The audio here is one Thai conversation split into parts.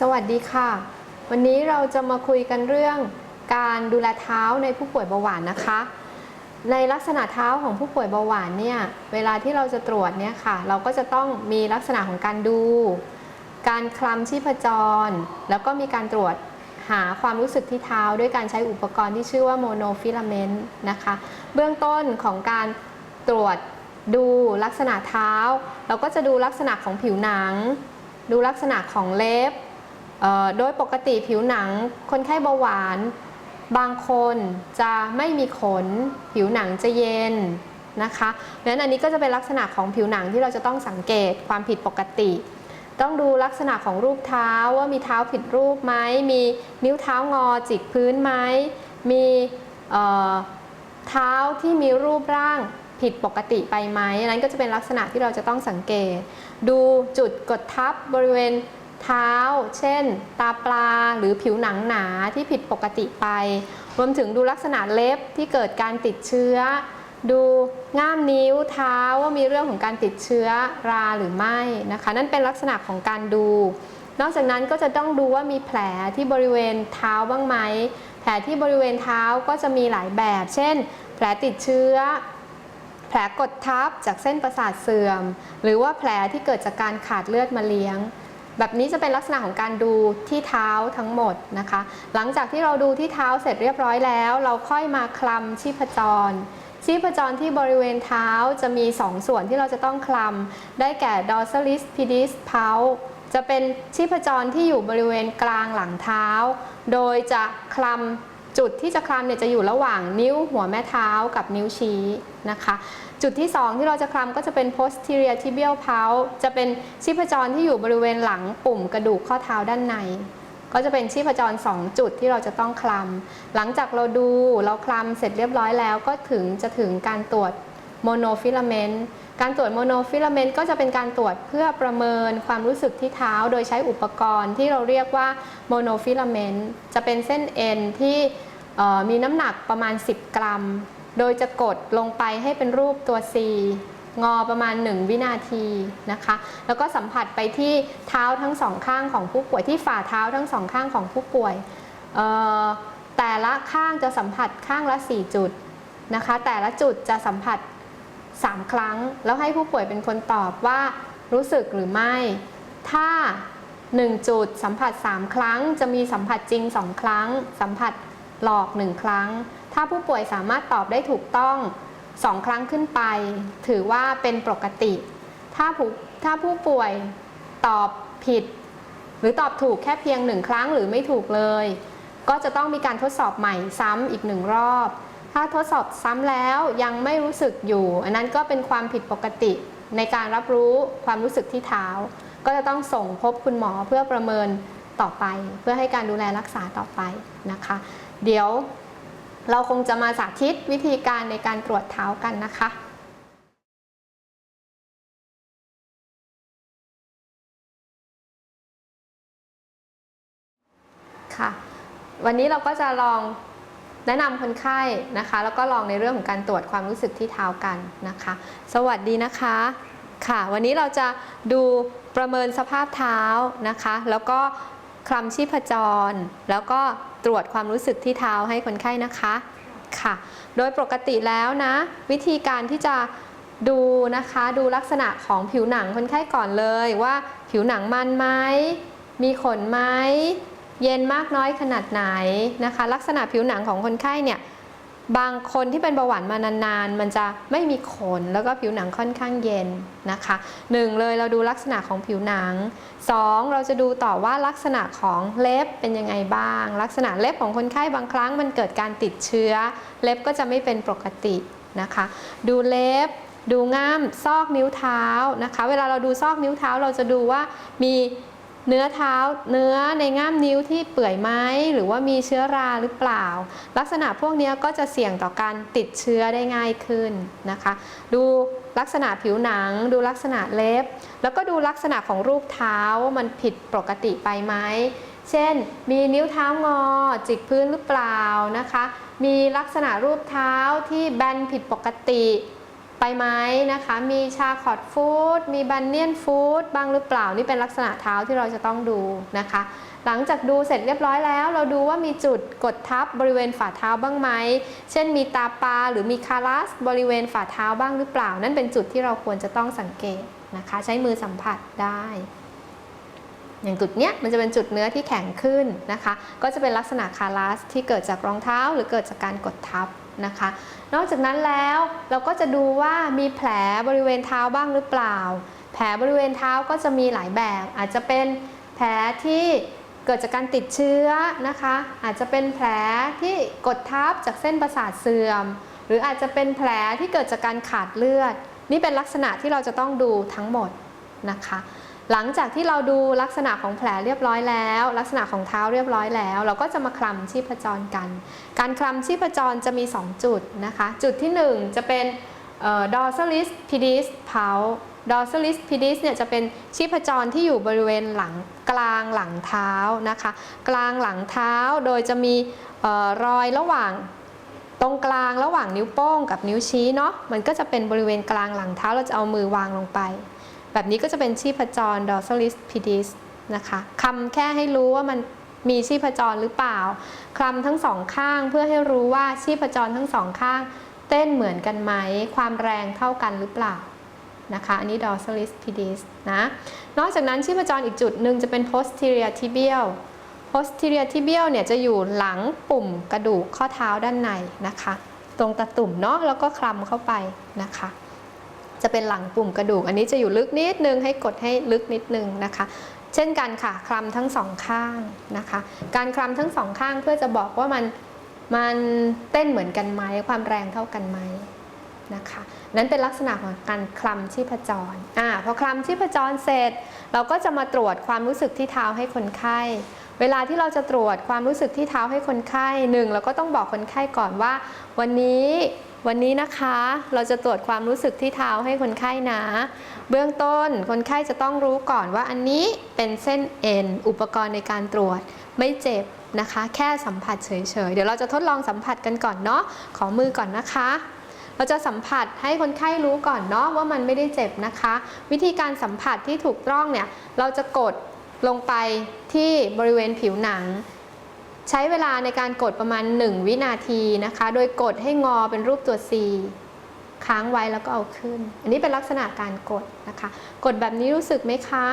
สวัสดีค่ะ วันนี้เราจะมาคุยกันเรื่องการดูแลเท้าในผู้ป่วยเบาหวานนะคะ ในลักษณะเท้าของผู้ป่วยเบาหวานเนี่ยเวลาที่เราจะตรวจเนี่ยค่ะ เราก็จะต้องมีลักษณะของการดู การคลำชีพจร แล้วก็มีการตรวจหาความรู้สึกที่เท้าด้วยการใช้อุปกรณ์ที่ชื่อว่าโมโนฟิลาเมนต์นะคะ เบื้องต้นของการตรวจดูลักษณะเท้า เราก็จะดูลักษณะของผิวหนัง ดูลักษณะของเล็บ โดยปกติผิวหนังคนไข้เบาหวาน บางคนจะไม่มีขน ผิวหนังจะเย็นนะคะดังนั้นอันนี้ก็จะเป็นลักษณะของผิวหนังที่เราจะต้องสังเกตความผิดปกติ ต้องดูลักษณะของรูปเท้าว่ามีเท้าผิดรูปไหมมีนิ้วเท้างอจิกพื้นไหมมีเท้าที่มีรูปร่างผิดปกติไปไหมอันนั้นก็จะเป็นลักษณะที่เราจะต้องสังเกต ดูจุดกดทับบริเวณ เท้า เช่น ตาปลาหรือผิวหนังหนาที่ผิดปกติไป รวมถึงดูลักษณะเล็บที่เกิดการติดเชื้อ ดูง่ามนิ้วเท้าว่ามีเรื่องของการติดเชื้อราหรือไม่นะคะ นั่นเป็นลักษณะของการดู นอกจากนั้นก็จะต้องดูว่ามีแผลที่บริเวณเท้าบ้างไหม แผลที่บริเวณเท้าก็จะมีหลายแบบ เช่น แผลติดเชื้อแผลกดทับจากเส้นประสาทเสื่อม หรือว่าแผลที่เกิดจากการขาดเลือดมาเลี้ยง แบบนี้จะเป็นลักษณะของการดูที่เท้าทั้งหมดนะคะ หลังจากที่เราดูที่เท้าเสร็จเรียบร้อยแล้ว เราค่อยมาคลำชีพจร ชีพจรที่บริเวณเท้าจะมี 2 ส่วนที่เราจะต้องคลำได้แก่ dorsalis pedis pulse จะเป็นชีพจรที่อยู่บริเวณกลางหลังเท้า โดยจะคลำ จุดที่จะคลำเนี่ยจะอยู่ระหว่างนิ้วหัวแม่เท้ากับนิ้วชี้นะคะ จุดที่ 2 ที่เราจะคลำก็จะเป็น posterior tibial pulse จะเป็นชีพจรที่อยู่บริเวณหลังปุ่มกระดูกข้อเท้าด้านใน ก็จะเป็นชีพจร 2 จุดที่เราจะต้องคลำหลังจากเราดูเราคลำเสร็จเรียบร้อยแล้วก็ถึงจะถึงการตรวจ โมโนฟิลาเมนต์การตรวจโมโนฟิลาเมนต์ก็จะเป็นการตรวจเพื่อประเมินความรู้สึกที่เท้า โดยใช้อุปกรณ์ที่เราเรียกว่าโมโนฟิลาเมนต์จะเป็นเส้นเอ็นที่มีน้ำหนักประมาณ 10 กรัม โดยจะกดลงไปให้เป็นรูปตัว C งอประมาณ 1 วินาทีนะคะ แล้วก็สัมผัสไปที่เท้าทั้งสองข้างของผู้ป่วยที่ฝ่าเท้าทั้งสองข้างของผู้ป่วย แต่ละข้างจะสัมผัสข้างละ 4 จุดนะคะ แต่ละจุดจะสัมผัส 3 ครั้ง แล้วให้ผู้ป่วยเป็นคนตอบว่ารู้สึกหรือไม่ ถ้า 1 จุดสัมผัส 3 ครั้ง จะมีสัมผัสจริง 2 ครั้ง สัมผัสหลอก 1 ครั้ง ถ้าผู้ป่วยสามารถตอบได้ถูกต้อง 2 ครั้งขึ้นไป ถือว่าเป็นปกติ ถ้าผู้ถ้าผู้ป่วยตอบผิด หรือตอบถูกแค่เพียงหนึ่งครั้งหรือไม่ถูกเลย ก็จะต้องมีการทดสอบใหม่ซ้ำอีกหนึ่งรอบ ถ้าทดสอบซ้ำแล้วยังไม่รู้สึกอยู่ อันนั้นก็เป็นความผิดปกติในการรับรู้ความรู้สึกที่เท้า ก็จะต้องส่งพบคุณหมอเพื่อประเมินต่อไป เพื่อให้การดูแลรักษาต่อไปนะคะ เดี๋ยวเราคงจะมาสาธิตวิธีการในการตรวจเท้ากันนะคะค่ะ วันนี้เราก็จะลอง แนะนำคนไข้นะคะ แล้วก็ลองในเรื่องของการตรวจความรู้สึกที่เท้ากันนะคะ สวัสดีนะคะค่ะ วันนี้เราจะดูประเมินสภาพเท้านะคะ แล้วก็คลำชีพจร แล้วก็ตรวจความรู้สึกที่เท้าให้คนไข้นะคะค่ะ โดยปกติแล้วนะ วิธีการที่จะดูนะคะดูลักษณะของผิวหนังคนไข้ก่อนเลยว่าผิวหนังมันไหมมีขนไหม เย็นมากน้อยขนาดไหนนะคะ ลักษณะผิวหนังของคนไข้เนี่ยบางคนที่เป็นเบาหวานมานานๆ มันจะไม่มีขนแล้วก็ผิวหนังค่อนข้างเย็นนะคะหนึ่งเลยเราดูลักษณะของผิวหนังสองเราจะดูต่อว่าลักษณะของเล็บเป็นยังไงบ้าง ลักษณะเล็บของคนไข้บางครั้งมันเกิดการติดเชื้อ เล็บก็จะไม่เป็นปกตินะคะ ดูเล็บ ดูง่ามซอกนิ้วเท้านะคะ เวลาเราดูซอกนิ้วเท้าเราจะดูว่ามี เนื้อเท้าเนื้อในง่ามนิ้วที่เปื่อยไหมหรือว่ามีเชื้อราหรือเปล่า ลักษณะพวกนี้ก็จะเสี่ยงต่อการติดเชื้อได้ง่ายขึ้นนะคะ ดูลักษณะผิวหนัง ดูลักษณะเล็บ แล้วก็ดูลักษณะของรูปเท้ามันผิดปกติไปไหมเช่น มีนิ้วเท้างอจิกพื้นหรือเปล่านะคะ มีลักษณะรูปเท้าที่แบนผิดปกติ ไปไหมนะคะ มีชาคอดฟู้ดมีบันเนียนฟู้ดบ้างหรือเปล่านี่เป็นลักษณะเท้าที่เราจะต้องดูนะคะ หลังจากดูเสร็จเรียบร้อยแล้ว เราดูว่ามีจุดกดทับบริเวณฝ่าเท้าบ้างไหมเช่นมีตาปลาหรือมีคารัสบริเวณฝ่าเท้าบ้างหรือเปล่า นั่นเป็นจุดที่เราควรจะต้องสังเกตนะคะ ใช้มือสัมผัสได้อย่างจุดเนี้ยมันจะเป็นจุดเนื้อที่แข็งขึ้นนะคะ ก็จะเป็นลักษณะคารัสที่เกิดจากรองเท้าหรือเกิดจากการกดทับ นะคะ นอกจากนั้นแล้วเราก็จะดูว่ามีแผลบริเวณเท้าบ้างหรือเปล่า แผลบริเวณเท้าก็จะมีหลายแบบ อาจจะเป็นแผลที่เกิดจากการติดเชื้อนะคะ อาจจะเป็นแผลที่กดทับจากเส้นประสาทเสื่อม หรืออาจจะเป็นแผลที่เกิดจากการขาดเลือด นี่เป็นลักษณะที่เราจะต้องดูทั้งหมดนะคะ หลังจากที่เราดูลักษณะของแผลเรียบร้อยแล้ว ลักษณะของเท้าเรียบร้อยแล้ว เราก็จะมาคลำชีพจรกัน การคลำชีพจรจะมี 2 จุดนะคะ จุดที่ 1 จะเป็นเอ่อ dorsalis pedis pulse dorsalis pedis เนี่ยจะเป็นชีพจรที่อยู่บริเวณหลังกลางหลังเท้านะคะ กลางหลังเท้าโดยจะมีออรอยระหว่างตรงกลางระหว่างนิ้วโป้งกับนิ้วชี้เนาะมันก็จะเป็นบริเวณกลางหลังเท้าเราจะเอามือวางลงไป แบบนี้ก็จะเป็นชีพจร dorsalis pedis นะคะคำแค่ให้รู้ว่ามันมีชีพจรหรือเปล่า คลำทั้งสองข้างเพื่อให้รู้ว่าชีพจรทั้งสองข้าง เต้นเหมือนกันไหม ความแรงเท่ากันหรือเปล่านะคะอันนี้ dorsalis pedis นะ นอกจากนั้นชีพจรอีกจุดหนึ่งจะเป็น posterior tibial posterior tibial เนี่ยจะอยู่หลังปุ่มกระดูกข้อเท้าด้านในนะคะ ตรงตะตุ่มเนาะแล้วก็คลำเข้าไปนะคะ จะเป็นหลังปุ่มกระดูก อันนี้จะอยู่ลึกนิดนึงให้กดให้ลึกนิดนึงนะคะ เช่นกันค่ะคลำทั้งสองข้างนะคะ การคลำทั้งสองข้างเพื่อจะบอกว่ามันมันเต้นเหมือนกันไหมความแรงเท่ากันไหมนะคะนั้นเป็นลักษณะของการคลำชีพจรอ่าพอคลำชีพจรเสร็จ เราก็จะมาตรวจความรู้สึกที่เท้าให้คนไข้ เวลาที่เราจะตรวจความรู้สึกที่เท้าให้คนไข้หนึ่งเราก็ต้องบอกคนไข้ก่อนว่า วันนี้ วันนี้นะคะเราจะตรวจความรู้สึกที่เท้าให้คนไข้นะ เบื้องต้นคนไข้จะต้องรู้ก่อนว่าอันนี้เป็นเส้นเอ็นอุปกรณ์ในการตรวจไม่เจ็บนะคะ แค่สัมผัสเฉยๆ เดี๋ยวเราจะทดลองสัมผัสกันก่อนเนาะขอมือก่อนนะคะ เราจะสัมผัสให้คนไข้รู้ก่อนเนาะว่ามันไม่ได้เจ็บนะคะ วิธีการสัมผัสที่ถูกต้องเนี่ยเราจะกดลงไปที่บริเวณผิวหนัง ใช้เวลาในการกดประมาณ 1 วินาทีนะคะ โดยกดให้งอเป็นรูปตัว C ค้างไว้แล้วก็เอาขึ้น อันนี้เป็นลักษณะการกดนะคะ กดแบบนี้รู้สึกไหมคะ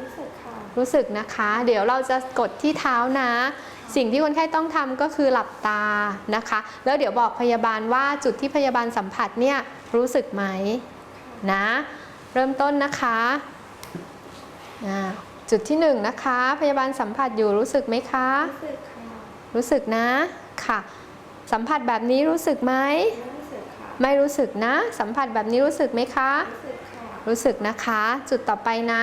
รู้สึกค่ะ รู้สึกนะคะ เดี๋ยวเราจะกดที่เท้านะ สิ่งที่คนไข้ต้องทำก็คือหลับตานะคะ แล้วเดี๋ยวบอกพยาบาลว่าจุดที่พยาบาลสัมผัสเนี่ยรู้สึกไหมนะ เริ่มต้นนะคะอ่าจุดที่หนึ่งนะคะ พยาบาลสัมผัสอยู่รู้สึกไหมคะ รู้สึกค่ะ รู้สึกนะ ค่ะ สัมผัสแบบนี้รู้สึกไหม ไม่รู้สึกค่ะไม่รู้สึกนะ สัมผัสแบบนี้รู้สึกไหมคะรู้สึกค่ะรู้สึกนะคะ จุดต่อไปนะ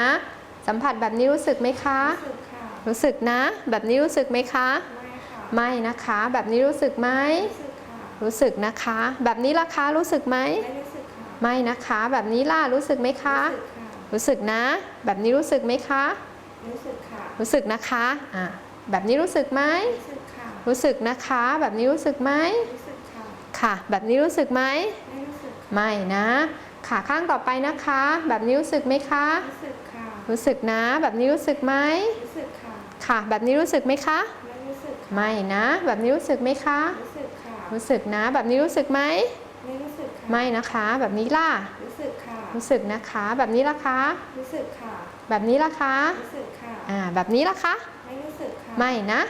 สัมผัสแบบนี้รู้สึกไหมคะ รู้สึกค่ะรู้สึกนะ แบบนี้รู้สึกไหมคะไม่ค่ะไม่นะคะ แบบนี้รู้สึกไหมรู้สึกค่ะรู้สึกนะคะ แบบนี้ล่ะคะรู้สึกไหม ไม่รู้สึกค่ะไม่นะคะ แบบนี้ล่ะรู้สึกไหมคะรู้สึกค่ะรู้สึกนะ แบบนี้รู้สึกไหมคะ รู้สึกค่ะ รู้สึกนะคะ อะแบบนี้รู้สึกไหมรู้สึกค่ะ รู้สึกนะคะ แบบนี้รู้สึกไหมรู้สึกค่ะค่ะ แบบนี้รู้สึกไหมไม่รู้สึกค่ะไม่นะขาข้างต่อไปนะคะ แบบนี้รู้สึกไหมคะ รู้สึกค่ะรู้สึกนะ แบบนี้รู้สึกไหมรู้สึกค่ะค่ะ แบบนี้รู้สึกไหมคะไม่รู้สึกค่ะไม่นะ แบบนี้รู้สึกไหมคะรู้สึกค่ะรู้สึกนะ แบบนี้รู้สึกไหมไม่รู้สึกค่ะไม่นะคะ แบบนี้ล่ะรู้สึกค่ะรู้สึกนะคะ แบบนี้ล่ะคะรู้สึกค่ะแบบนี้ล่ะคะรู้สึกค่ะอ่าแบบนี้ล่ะคะไม่รู้สึกค่ะไม่นะ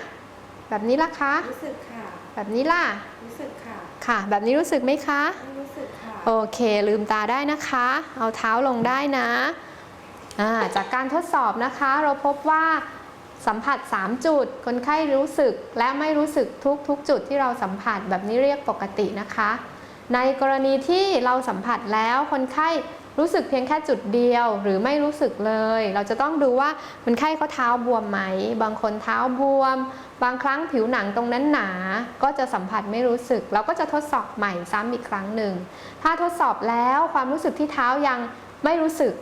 แบบนี้ล่ะคะ รู้สึกค่ะ แบบนี้ล่ะ รู้สึกค่ะ ค่ะ แบบนี้รู้สึกไหมคะไม่รู้สึกค่ะ โอเค ลืมตาได้นะคะ เอาเท้าลงได้นะอ่าจากการทดสอบนะคะ เราพบว่าสัมผัส 3 จุด คนไข้รู้สึกและไม่รู้สึกทุกทุกจุดที่เราสัมผัสแบบนี้เรียกปกตินะคะ ในกรณีที่เราสัมผัสแล้วคนไข้ รู้สึกเพียงแค่จุดเดียว หรือไม่รู้สึกเลย เราจะต้องดูว่าคนไข้เขาเท้าบวมไหม บางคนเท้าบวม บางครั้งผิวหนังตรงนั้นหนา ก็จะสัมผัสไม่รู้สึก เราก็จะทดสอบใหม่ซ้ำอีกครั้งหนึ่ง ถ้าทดสอบแล้วความรู้สึกที่เท้ายังไม่รู้สึก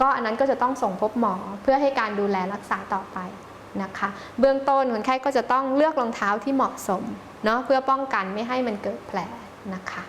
ก็อันนั้นก็จะต้องส่งพบหมอเพื่อให้การดูแลรักษาต่อไปนะคะ เบื้องต้นคนไข้ก็จะต้องเลือกรองเท้าที่เหมาะสมเนาะเพื่อป้องกันไม่ให้มันเกิดแผลนะคะ